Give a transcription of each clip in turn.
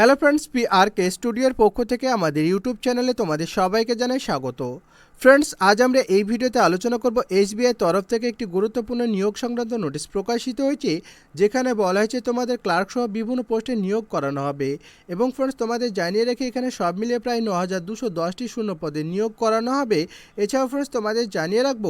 Hello friends P R K স্টুডিওর পক্ষ থেকে আমাদের ইউটিউব চ্যানেলে তোমাদের সবাইকে জানাই স্বাগত। ফ্রেন্ডস আজ আমরা এই ভিডিওতে আলোচনা করব এসবিআই তরফ থেকে একটি গুরুত্বপূর্ণ নিয়োগ সংক্রান্ত নোটিশ প্রকাশিত হয়েছে, যেখানে বলা হয়েছে তোমাদের ক্লার্ক সহ বিভিন্ন পোস্টে নিয়োগ করানো হবে। এবং ফ্রেন্ডস তোমাদের জানিয়ে রেখে এখানে সব মিলিয়ে প্রায় ন হাজার দুশো দশটি শূন্য পদে নিয়োগ করানো হবে। এছাড়াও ফ্রেন্ডস তোমাদের জানিয়ে রাখব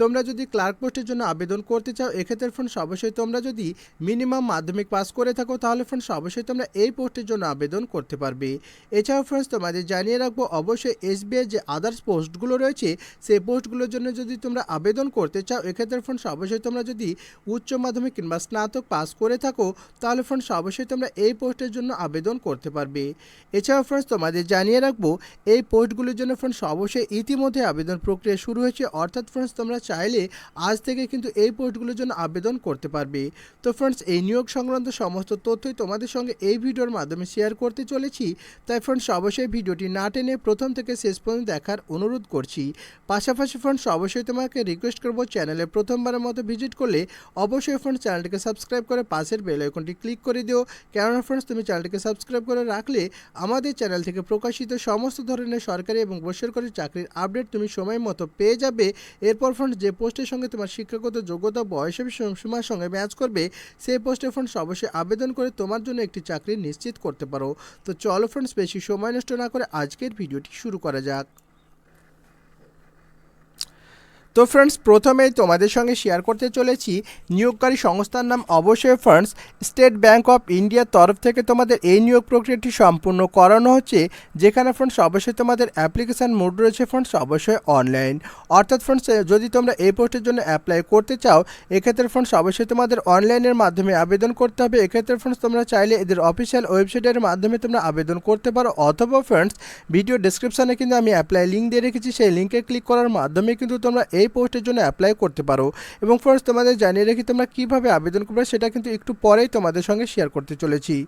তোমরা যদি ক্লার্ক পোস্টের জন্য আবেদন করতে চাও, এক্ষেত্রে ফ্রেন্ডস অবশ্যই তোমরা যদি মিনিমাম মাধ্যমিক পাস করে থাকো, তাহলে ফ্রেন্ডস অবশ্যই তোমরা এই পোস্টের জন্য আবেদন করতে পারবে। এছাড়াও ফ্রেন্ডস তোমাদের জানিয়ে রাখব, অবশ্যই এসবিআই যে আদার্স পোস্টগুলো রয়েছে, সেই পোস্টগুলোর জন্য যদি তোমরা আবেদন করতে চাও, এক্ষেত্রে ফ্রেন্ডস অবশ্যই তোমরা যদি উচ্চ মাধ্যমিক কিংবা স্নাতক পাস করে থাকো, তাহলে ফ্রেন্ডস অবশ্যই তোমরা এই পোস্টের জন্য আবেদন করতে পারবে। এছাড়াও ফ্রেন্ডস তোমাদের জানিয়ে রাখব, এই পোস্টগুলোর জন্য ফ্রেন্ডস অবশ্যই ইতিমধ্যে আবেদন প্রক্রিয়া শুরু হয়েছে, অর্থাৎ ফ্রেন্ডস তোমরা চাইলে আজ থেকে কিন্তু এই পোস্টগুলোর জন্য আবেদন করতে পারবে। তো ফ্রেন্ডস এই নিয়োগ সংক্রান্ত সমস্ত তথ্যই তোমাদের সঙ্গে এই ভিডিওর মাধ্যমে শেয়ার করতে চলেছি। তাই ফ্রেন্ডস অবশ্যই ভিডিওটি না টেনে প্রথম থেকে শেষ পর্যন্ত দেখার অনুরোধ করছি। পাশাপাশি ফ্রেন্ডস অবশ্যই তোমাকে রিকোয়েস্ট করব চ্যানেলে প্রথমবারের মতো ভিজিট করলে অবশ্যই ফ্রেন্ডস চ্যানেলটিকে সাবস্ক্রাইব করে পাশের বেল আইকনটি ক্লিক করে দিও। কেননা ফ্রেন্ডস তুমি চ্যানেলটিকে সাবস্ক্রাইব করে রাখলে আমাদের চ্যানেল থেকে প্রকাশিত সমস্ত ধরনের সরকারি এবং বেসরকারি চাকরির আপডেট তুমি সময় মতো পেয়ে যাবে। এরপর ফ্রেন্ডস যে পোস্টের সঙ্গে তোমার শিক্ষাগত যোগ্যতা বয়সের সীমার সঙ্গে ম্যাচ করবে, সেই পোস্টে ফ্রেন্ডস অবশ্যই আবেদন করে তোমার জন্য একটি চাকরি নিশ্চিত করতে পারো। তো চলো ফ্রেন্ডস বেশি সময় নষ্ট না করে আজকের ভিডিওটি শুরু করা যাক। তো ফ্রেন্ডস প্রথমেই তোমাদের সঙ্গে শেয়ার করতে চলেছি নিয়োগকারী সংস্থার নাম অবশ্যই ফ্রেন্ডস স্টেট ব্যাংক অফ ইন্ডিয়ার তরফ থেকে তোমাদের এই নিয়োগ প্রক্রিয়াটি সম্পূর্ণ করানো হচ্ছে, যেখানে ফ্রেন্ডস অবশ্যই তোমাদের অ্যাপ্লিকেশান মোড রয়েছে ফ্রেন্ডস অবশ্যই অনলাইন অর্থাৎ ফ্রেন্ডস যদি তোমরা এই পোস্টের জন্য অ্যাপ্লাই করতে চাও, এক্ষেত্রে ফ্রেন্ডস অবশ্যই তোমাদের অনলাইনের মাধ্যমে আবেদন করতে হবে। এক্ষেত্রে ফ্রেন্ডস তোমরা চাইলে এদের অফিসিয়াল ওয়েবসাইটের মাধ্যমে তোমরা আবেদন করতে পারো। অথবা ফ্রেন্ডস ভিডিও ডিসক্রিপশানে কিন্তু আমি অ্যাপ্লাই লিঙ্ক দিয়ে রেখেছি, সেই লিঙ্কে ক্লিক করার মাধ্যমে কিন্তু তোমরা এই পোস্টের জন্য অ্যাপ্লাই করতে পারো। এবং ফ্রেন্ডস তোমাদের জানিয়ে রেখে তোমরা কীভাবে আবেদন করবে, সেটা কিন্তু একটু পরেই তোমাদের সঙ্গে শেয়ার করতে চলেছি।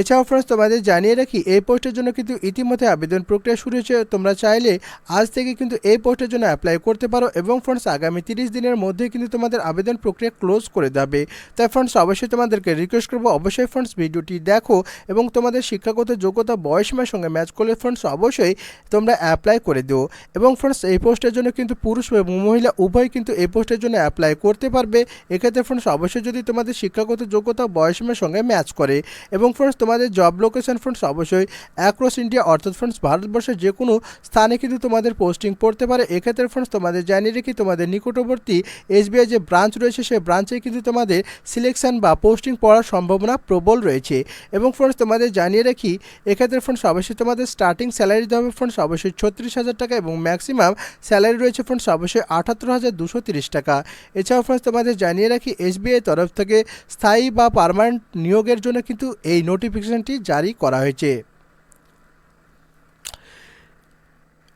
এছাড়াও ফ্রেন্ডস, তোমাদের জানিয়ে রাখি, এই পোস্টের জন্য কিন্তু ইতিমধ্যে আবেদন প্রক্রিয়া শুরু হয়েছে। তোমরা চাইলে আজ থেকে কিন্তু এই পোস্টের জন্য অ্যাপ্লাই করতে পারো এবং ফ্রেন্ডস, আগামী তিরিশ দিনের মধ্যে কিন্তু তোমাদের আবেদন প্রক্রিয়া ক্লোজ করে দেবে তাই ফ্রেন্ডস, অবশ্যই তোমাদেরকে রিকোয়েস্ট করব। অবশ্যই ফ্রেন্ডস, ভিডিওটি দেখো এবং তোমাদের শিক্ষাগত যোগ্যতা বয়সীমার সঙ্গে ম্যাচ করলে ফ্রেন্ডস, অবশ্যই তোমরা অ্যাপ্লাই করে দিও। এবং ফ্রেন্ডস, এই পোস্টের জন্য কিন্তু পুরুষ এবং মহিলা উভয় কিন্তু এই পোস্টের জন্য অ্যাপ্লাই করতে পারবে। এক্ষেত্রে ফ্রেন্ডস, অবশ্যই যদি তোমাদের শিক্ষাগত যোগ্যতা বয়সীমার সঙ্গে ম্যাচ করে। এবং ফ্রেন্ডস তোমাদের জব লোকেশন ফ্রেন্ডস অবশ্যই অ্যাক্রস ইন্ডিয়া অর্থাৎ ফ্রেন্ডস ভারতবর্ষের যে কোনো স্থানে কিন্তু তোমাদের পোস্টিং পড়তে পারে। এক্ষেত্রে ফ্রেন্ডস তোমাদের জানিয়ে রেখে, তোমাদের নিকটবর্তী এসবিআই যে ব্রাঞ্চ রয়েছে, সেই ব্রাঞ্চে কিন্তু তোমাদের সিলেকশন বা পোস্টিং পড়ার সম্ভাবনা প্রবল রয়েছে। এবং ফ্রেন্ডস তোমাদের জানিয়ে রাখি, এক্ষেত্রে ফ্রেন্ডস অবশ্যই তোমাদের স্টার্টিং স্যালারি দেওয়া হবে ফ্রেন্ডস অবশ্যই ছত্রিশ হাজার টাকা এবং ম্যাক্সিমাম স্যালারি রয়েছে ফ্রেন্ডস অবশ্যই আটাত্তর হাজার দুশো তিরিশ টাকা। এছাড়াও ফ্রেন্ডস তোমাদের জানিয়ে রাখি এসবিআই তরফ থেকে স্থায়ী বা পারমানেন্ট নিয়োগের জন্য কিন্তু এই নোটিফিকেশনটি জারি করা হয়েছে।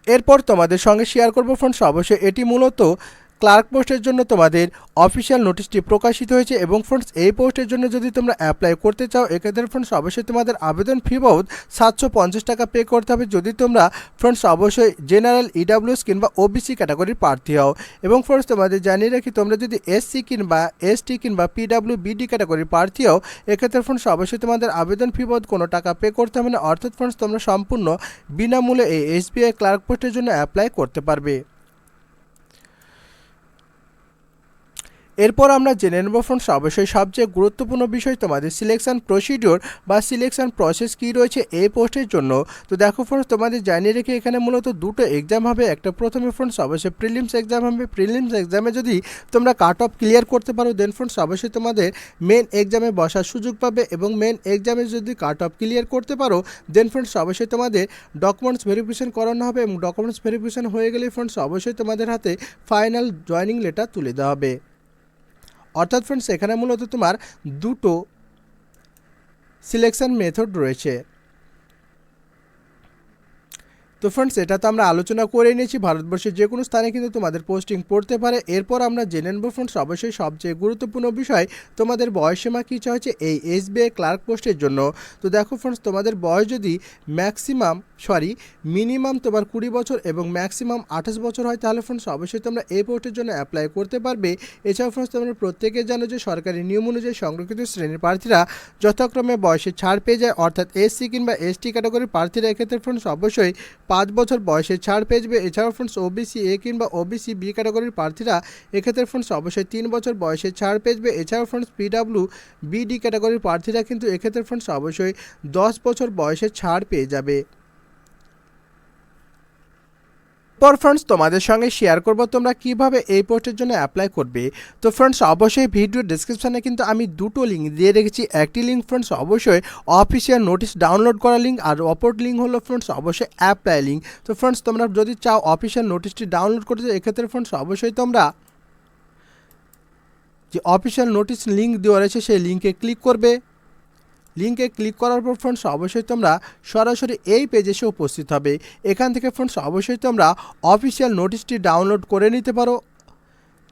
এরপর তোমাদের সঙ্গে শেয়ার করব ফ্রেন্ডস অবশ্যই এটি মূলত ক্লার্ক পোস্টের জন্য তোমাদের অফিসিয়াল নোটিশটি প্রকাশিত হয়েছে এবং ফ্রেন্ডস, এই পোস্টের জন্য যদি তোমরা অ্যাপ্লাই করতে চাও, এক্ষেত্রে ফ্রেন্ডস, অবশ্যই তোমাদের আবেদন ফি বাবদ সাতশো পঞ্চাশ টাকা পে করতে হবে। যদি তোমরা ফ্রেন্ডস, অবশ্যই জেনারেল ইডাব্লিউএস কিংবা ওবিসি ক্যাটাগরির প্রার্থী হও। এবং ফ্রেন্ডস, তোমাদের জানিয়ে রাখি, তোমরা যদি এসসি কিংবা এসটি কিংবা পিডাব্লিউ বিডি ক্যাটাগরির প্রার্থী হও, এক্ষেত্রে ফ্রেন্ডস, অবশ্যই তোমাদের আবেদন ফি বাবদ কোনো টাকা পে করতে হবে না। অর্থাৎ ফ্রেন্ডস, তোমরা সম্পূর্ণ বিনামূল্যে এই এসবিআই ক্লার্ক পোস্টের জন্য অ্যাপ্লাই করতে পারবে। এরপর আমরা জেনে নেব ফ্রেন্ডস অবশ্যই সবচেয়ে গুরুত্বপূর্ণ বিষয়, তোমাদের সিলেকশন প্রসিডিওর বা সিলেকশন প্রসেস কী রয়েছে এই পোস্টের জন্য। তো দেখো ফ্রেন্ডস তোমাদের জানিয়ে রেখে এখানে মূলত দুটো এক্সাম হবে। একটা প্রথমে ফ্রেন্ডস অবশ্যই প্রিলিমস এক্সাম হবে। প্রিলিমস এক্সামে যদি তোমরা কাট অফ ক্লিয়ার করতে পারো দেন ফ্রেন্ডস অবশ্যই তোমাদের মেন এক্সামে বসার সুযোগ পাবে এবং মেন এক্সামে যদি কাট অফ ক্লিয়ার করতে পারো দেন ফ্রেন্ডস অবশ্যই তোমাদের ডকুমেন্টস ভেরিফিকেশন করানো হবে এবং ডকুমেন্টস ভেরিফিকেশন হয়ে গেলে ফ্রেন্ডস অবশ্যই তোমাদের হাতে ফাইনাল জয়নিং লেটার তুলে দেওয়া হবে। অর্থাৎ ফ্রেন্ডস এখানে মূলত তোমার দুটো সিলেকশন মেথড রয়েছে। তো ফ্রেন্ডস এটা তো আমরা আলোচনা করে নিয়েছি ভারতবর্ষের যে কোনো স্থানে কিন্তু তোমাদের পোস্টিং পড়তে পারে। এরপর আমরা জেনে নেব ফ্রেন্ডস অবশ্যই সবচেয়ে গুরুত্বপূর্ণ বিষয়, তোমাদের বয়সীমা কী হচ্ছে এই এসবিআই ক্লার্ক পোস্টের জন্য। তো দেখো ফ্রেন্ডস তোমাদের বয়স যদি ম্যাক্সিমাম সরি মিনিমাম তোমার কুড়ি বছর এবং ম্যাক্সিমাম আঠাশ বছর হয়, তাহলে ফ্রেন্ডস অবশ্যই তোমরা এই পোস্টের জন্য অ্যাপ্লাই করতে পারবে। এছাড়াও ফ্রেন্ডস তোমরা প্রত্যেকে জানো যে সরকারি নিয়ম অনুযায়ী সংরক্ষিত শ্রেণির প্রার্থীরা যথাক্রমে বয়সে ছাড় পেয়ে যায়। অর্থাৎ এসসি কিংবা এসটি ক্যাটাগরির প্রার্থীরা এক্ষেত্রে ফ্রেন্ডস অবশ্যই পাঁচ বছর বয়সে ছাড় পেয়ে যাবে এছাড়াও ফ্রেন্ডস ওবিসি এ কিংবা ওবিসি বি ক্যাটাগরির প্রার্থীরা এক্ষেত্রে ফ্রেন্ডস অবশ্যই তিন বছর বয়সে ছাড় পেয়ে যাবে এছাড়াও ফ্রেন্ডস পিডাব্লিউ বিডি ক্যাটাগরির প্রার্থীরা কিন্তু এক্ষেত্রে ফ্রেন্ডস অবশ্যই দশ বছর বয়সে ছাড় পেয়ে যাবে। পর ফ্রেন্ডস তোমাদের সঙ্গে শেয়ার করব তোমরা কীভাবে এই পোস্টের জন্য অ্যাপ্লাই করবে। তো ফ্রেন্ডস অবশ্যই ভিডিও ডিসক্রিপশানে কিন্তু আমি দুটো লিঙ্ক দিয়ে রেখেছি। একটি লিঙ্ক ফ্রেন্ডস অবশ্যই অফিসিয়াল নোটিশ ডাউনলোড করা লিঙ্ক আর অপর লিঙ্ক হলো ফ্রেন্ডস অবশ্যই অ্যাপ্লাই লিঙ্ক তো ফ্রেন্ডস তোমরা যদি চাও অফিসিয়াল নোটিশটি ডাউনলোড করতে, এক্ষেত্রে ফ্রেন্ডস অবশ্যই তোমরা যে অফিসিয়াল নোটিশ লিঙ্ক দেওয়া রয়েছে, সেই লিঙ্কে ক্লিক করবে। লিঙ্কে ক্লিক করার পর ফ্রেন্ডস, অবশ্যই তোমরা সরাসরি এই পেজে এসে উপস্থিত হবে। এখান থেকে ফ্রেন্ডস, অবশ্যই তোমরা অফিসিয়াল নোটিশটি ডাউনলোড করে নিতে পারো।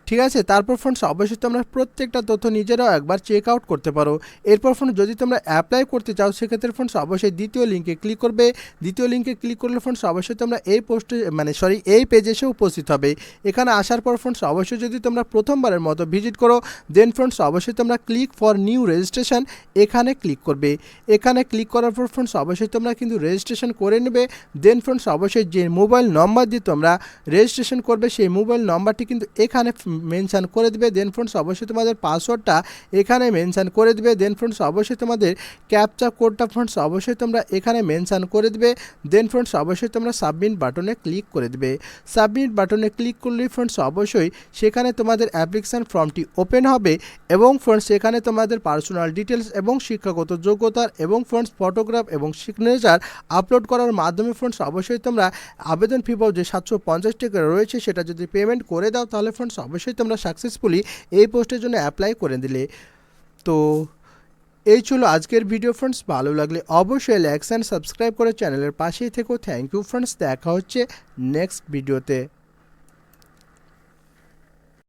ঠিক আছে? তারপর ফ্রেন্ডস অবশ্যই তোমরা প্রত্যেকটা তথ্য নিজেরাও একবার চেক আউট করতে পারো। এরপর ফ্রেন্ডস যদি তোমরা অ্যাপ্লাই করতে চাও, সেক্ষেত্রে ফ্রেন্ডস অবশ্যই দ্বিতীয় লিঙ্কে ক্লিক করবে। দ্বিতীয় লিঙ্কে ক্লিক করলে ফ্রেন্ডস অবশ্যই তোমরা এই পোস্টে মানে সরি এই পেজে এসে উপস্থিত হবে। এখানে আসার পর ফ্রেন্ডস অবশ্যই যদি তোমরা প্রথমবারের মতো ভিজিট করো দেন ফ্রেন্ডস অবশ্যই তোমরা ক্লিক ফর নিউ রেজিস্ট্রেশন এখানে ক্লিক করবে। এখানে ক্লিক করার পর ফ্রেন্ডস অবশ্যই তোমরা কিন্তু রেজিস্ট্রেশন করে নেবে। দেন ফ্রেন্ডস অবশ্যই যে মোবাইল নম্বর দিয়ে তোমরা রেজিস্ট্রেশন করবে, সেই মোবাইল নম্বরটি কিন্তু এখানে মেনশান করে দেবে। দেন ফ্রেন্ডস অবশ্যই তোমাদের পাসওয়ার্ডটা এখানে মেনশান করে দেবে। দেন ফ্রেন্ডস অবশ্যই তোমাদের ক্যাপচা কোডটা ফ্রেন্ডস অবশ্যই তোমরা এখানে মেনশান করে দেবে। দেন ফ্রেন্ডস অবশ্যই তোমরা সাবমিট বাটনে ক্লিক করে দেবে। সাবমিট বাটনে ক্লিক করলে ফ্রেন্ডস অবশ্যই সেখানে তোমাদের অ্যাপ্লিকেশান ফর্মটি ওপেন হবে এবং ফ্রেন্ডস সেখানে তোমাদের পার্সোনাল ডিটেলস এবং শিক্ষাগত যোগ্যতার এবং ফ্রেন্ডস ফটোগ্রাফ এবং সিগনেচার আপলোড করার মাধ্যমে ফ্রেন্ডস অবশ্যই তোমরা আবেদন ফি পাও যে সাতশো পঞ্চাশ টাকা রয়েছে সেটা যদি পেমেন্ট করে দাও, তাহলে ফ্রেন্ডস অবশ্যই তোমরা সাকসেসফুলি এই পোস্টের জন্য অ্যাপ্লাই করে দিলে। তো এই ছিল আজকের ভিডিও ফ্রেন্ডস ভালো লাগলে অবশ্যই লাইক অ্যান্ড সাবস্ক্রাইব করে চ্যানেলের পাশেই থেকো। থ্যাংক ইউ ফ্রেন্ডস দেখা হচ্ছে নেক্সট ভিডিওতে